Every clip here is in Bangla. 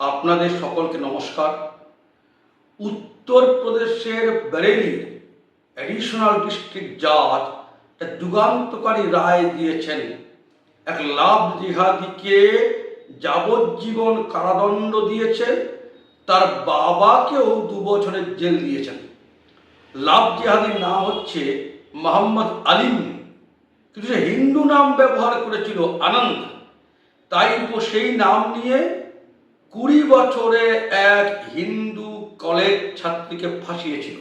আপনাদের সকলকে নমস্কার। উত্তরপ্রদেশের বেরেলির অ্যাডিশনাল ডিস্ট্রিক্ট জাজ যুগান্তকারী রায় দিয়েছেন। এক লাভ জিহাদিকে যাবজ্জীবন কারাদণ্ড দিয়েছেন, তার বাবাকেও দু বছরের জেল দিয়েছেন। লাভ জিহাদির নাম হচ্ছে মোহাম্মদ আলিম, কিন্তু সে হিন্দু নাম ব্যবহার করেছিল আনন্দ। তাই সেই নাম নিয়ে কুড়ি বছরে এক হিন্দু কলেজ ছাত্রীকে ফাঁসিয়েছিল।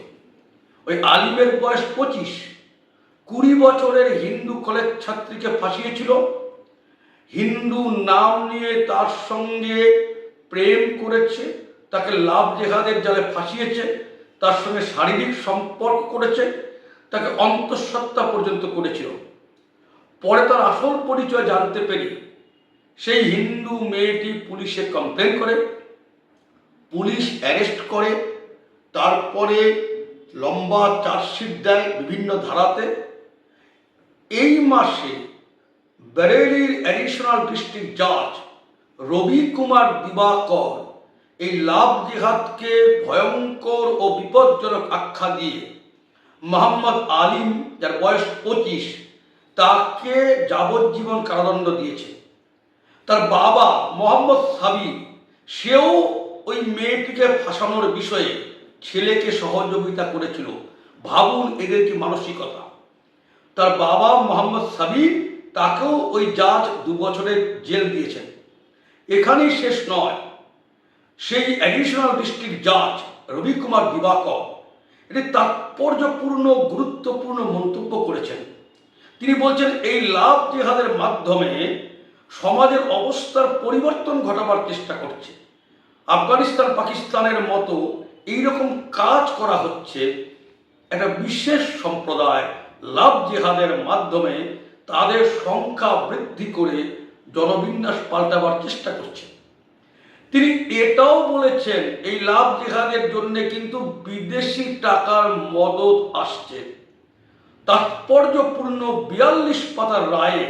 ওই আলিমের বয়স পঁচিশ। কুড়ি বছরের হিন্দু কলেজ ছাত্রীকে ফাঁসিয়েছিল। হিন্দু নাম নিয়ে তার সঙ্গে প্রেম করেছে, তাকে লাভ জেহাদের জালে ফাঁসিয়েছে, তার সঙ্গে শারীরিক সম্পর্ক করেছে, তাকে অন্তঃসত্ত্বা পর্যন্ত করেছিল। পরে তার আসল পরিচয় জানতে পেরে সেই হিন্দু মেয়েটি পুলিশে কমপ্লেন করে, পুলিশ অ্যারেস্ট করে, তারপরে লম্বা চার্জশিট দেয় বিভিন্ন ধারাতে। এই মাসে বেরেলির অ্যাডিশনাল ডিস্ট্রিক্ট জাজ রবি কুমার দিবাকর এই লাভ জিহাদকে ভয়ঙ্কর ও বিপজ্জনক আখ্যা দিয়ে মোহাম্মদ আলিম, যার বয়স পঁচিশ, তাকে যাবজ্জীবন কারাদণ্ড দিয়েছে। তার বাবা মোহাম্মদ সাবির সেও ওই মেয়েটিকে ফাঁসানোর বিষয়ে ছেলেকে সহযোগিতা করেছিল। ভাবুন এদের কি মানসিকতা। তার বাবা মোহাম্মদ সাবির তাকেও ওই জাজ দু বছরের জেল দিয়েছেন। এখানেই শেষ নয়। সেই অ্যাডিশনাল ডিস্ট্রিক্ট জাজ রবি কুমার দিবাকর এটি তাৎপর্যপূর্ণ, গুরুত্বপূর্ণ মন্তব্য করেছেন। তিনি বলছেন, এই লাভ জেহাদের মাধ্যমে সমাজের অবস্থার পরিবর্তন ঘটাবার চেষ্টা করছে। আফগানিস্তান, পাকিস্তানের মতো এইরকম কাজ করা হচ্ছে, একটা বিশেষ সম্প্রদায় লাভ জেহাদের মাধ্যমে তাদের সংখ্যা বৃদ্ধি করে জনবিন্যাস পাল্টাবার চেষ্টা করছে। তিনি এটাও বলেছেন, এই লাভ জেহাদের জন্য কিন্তু বিদেশি টাকার মদত আসছে। তাৎপর্যপূর্ণ বিয়াল্লিশ পাতার রায়ে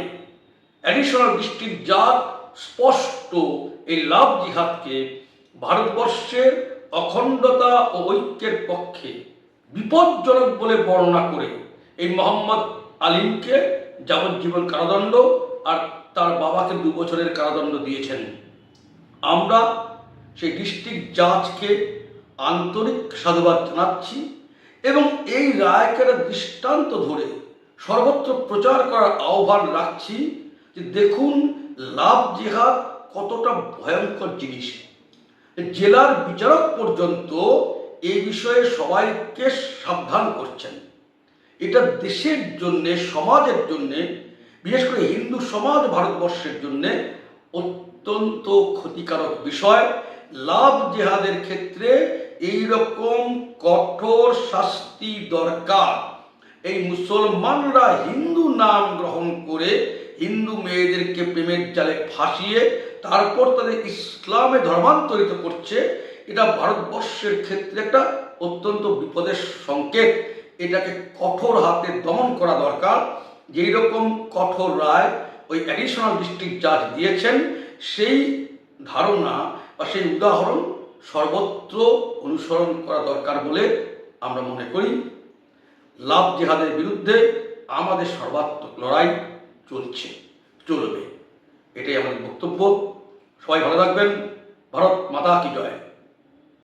অ্যাডিশনাল ডিস্ট্রিক্ট জাজ স্পষ্ট এই লাভ জিহাদকে ভারতবর্ষের অখণ্ডতা ও ঐক্যের পক্ষে বিপজ্জনক বলে বর্ণনা করে এই মোহাম্মদ আলিমকে যাবজ্জীবন কারাদণ্ড আর তার বাবাকে দু বছরের কারাদণ্ড দিয়েছেন। আমরা সেই ডিস্ট্রিক্ট জাজকে আন্তরিক সাধুবাদ জানাচ্ছি এবং এই রায়কে একটা দৃষ্টান্ত ধরে সর্বত্র প্রচার করার আহ্বান রাখছি যে দেখুন লাভ জেহাদ কতটা ভয়ঙ্কর জিনিস। জেলার বিচারক পর্যন্ত এই বিষয়ে সবাইকে সাবধান করছেন। এটা দেশের জন্যে, সমাজের জন্যে, বিশেষ করে হিন্দু সমাজ ভারতবর্ষের জন্যে অত্যন্ত ক্ষতিকারক বিষয়। লাভ জেহাদের ক্ষেত্রে এই রকম কঠোর শাস্তি দরকার। এই মুসলমানরা হিন্দু নাম গ্রহণ করে হিন্দু মেয়েদেরকে প্রেমের জালে ফাঁসিয়ে তারপর তাদের ইসলামে ধর্মান্তরিত করছে, এটা ভারতবর্ষের ক্ষেত্রে একটা অত্যন্ত বিপদের সংকেত। এটাকে কঠোর হাতে দমন করা দরকার। যেই রকম কঠোর রায় ওই অ্যাডিশনাল ডিস্ট্রিক্ট জাজ দিয়েছেন, সেই ধারণা বা সেই উদাহরণ সর্বত্র অনুসরণ করা দরকার বলে আমরা মনে করি। লাভ জেহাদের বিরুদ্ধে আমাদের সর্বাত্মক লড়াই। চলছে চলবে। এটাই আমাদের বক্তব্য। সবাই ভালো থাকবেন। ভারত মাতা কি জয়।